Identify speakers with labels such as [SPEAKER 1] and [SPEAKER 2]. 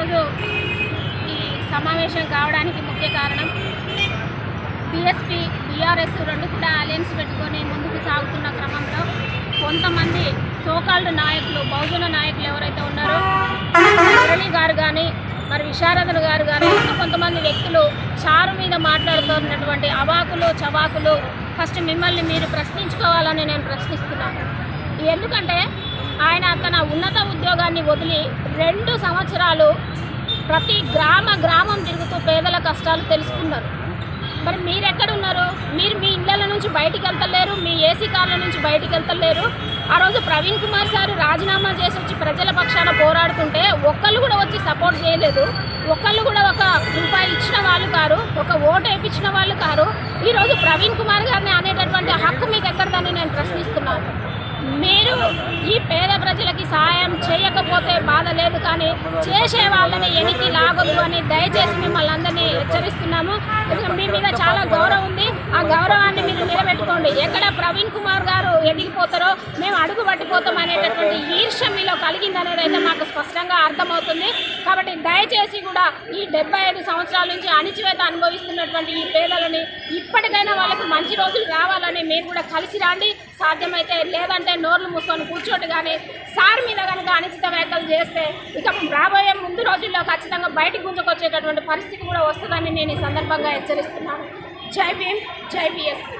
[SPEAKER 1] ఈరోజు ఈ సమావేశం కావడానికి ముఖ్య కారణం బీఎస్పీ బీఆర్ఎస్ రెండు కూడా అలయన్స్ పెట్టుకొని ముందుకు సాగుతున్న క్రమంలో కొంతమంది సోకాల్డ్ నాయకులు బహుజన నాయకులు ఎవరైతే ఉన్నారో మురళి గారు కానీ మరి విశారదులు గారు కానీ ఇంకా కొంతమంది వ్యక్తులు చారు మీద మాట్లాడుతున్నటువంటి అవాకులు చవాకులు ఫస్ట్ మిమ్మల్ని మీరు ప్రశ్నించుకోవాలని నేను ప్రశ్నిస్తున్నాను. ఎందుకంటే ఆయన తన ఉన్నత ఉద్యోగాన్ని వదిలి రెండు సంవత్సరాలు ప్రతి గ్రామ గ్రామం తిరుగుతూ పేదల కష్టాలు తెలుసుకున్నారు మరి మీరు ఎక్కడ ఉన్నారు మీరు మీ ఇళ్ళ నుంచి బయటికి వెళ్తలేరు మీ ఏసీ కార్ల నుంచి బయటికి వెళ్తలేరు ఆ రోజు ప్రవీణ్ కుమార్ సార్ రాజీనామా చేసి వచ్చి ప్రజల పక్షాన పోరాడుతుంటే ఒక్కళ్ళు కూడా వచ్చి సపోర్ట్ చేయలేదు. ఒక్కళ్ళు కూడా ఒక రూపాయి ఇచ్చిన వాళ్ళు కారు ఒక ఓటు వేయించిన వాళ్ళు కారు. ఈరోజు ప్రవీణ్ కుమార్ గారిని అనేటటువంటి హక్కు మీకు ఎక్కడదని నేను ప్రశ్నిస్తున్నాను. మీరు ఈ పేద ప్రజలకి సహాయం పోతే బాధ లేదు కానీ చేసే వాళ్ళని ఎనికి లాగొద్దు అని దయచేసి మిమ్మల్ని అందరినీ హెచ్చరిస్తున్నాము. మీ మీద చాలా గౌరవం ఉంది. ఆ గౌరవాన్ని మీరు నిలబెట్టుకోండి. ఎక్కడ ప్రవీణ్ కుమార్ గారు ఎదిగిపోతారో మేము అడుగు పట్టిపోతాం అనేటటువంటి ఈర్ష్య మీలో కలిగిందనేది అయితే మాకు స్పష్టంగా అర్థమవుతుంది. కాబట్టి దయచేసి కూడా ఈ డెబ్బై ఐదు సంవత్సరాల నుంచి అణిచివేత అనుభవిస్తున్నటువంటి ఈ పేదలని ఇప్పటికైనా వాళ్ళకి మంచి రోజులు రావాలని మీరు కూడా కలిసి రండి. సాధ్యమైతే లేదంటే నోర్లు మూసుకొని కూర్చోటి కానీ సార్ మీద కనుక అనిశ్చిత చేస్తే ఇక రాబోయే ముందు రోజుల్లో ఖచ్చితంగా బయటకు గుంజుకొచ్చేటటువంటి పరిస్థితి కూడా వస్తుందని నేను ఈ సందర్భంగా హెచ్చరిస్తున్నాను. జై భీమ్ జై బిఎస్పీ.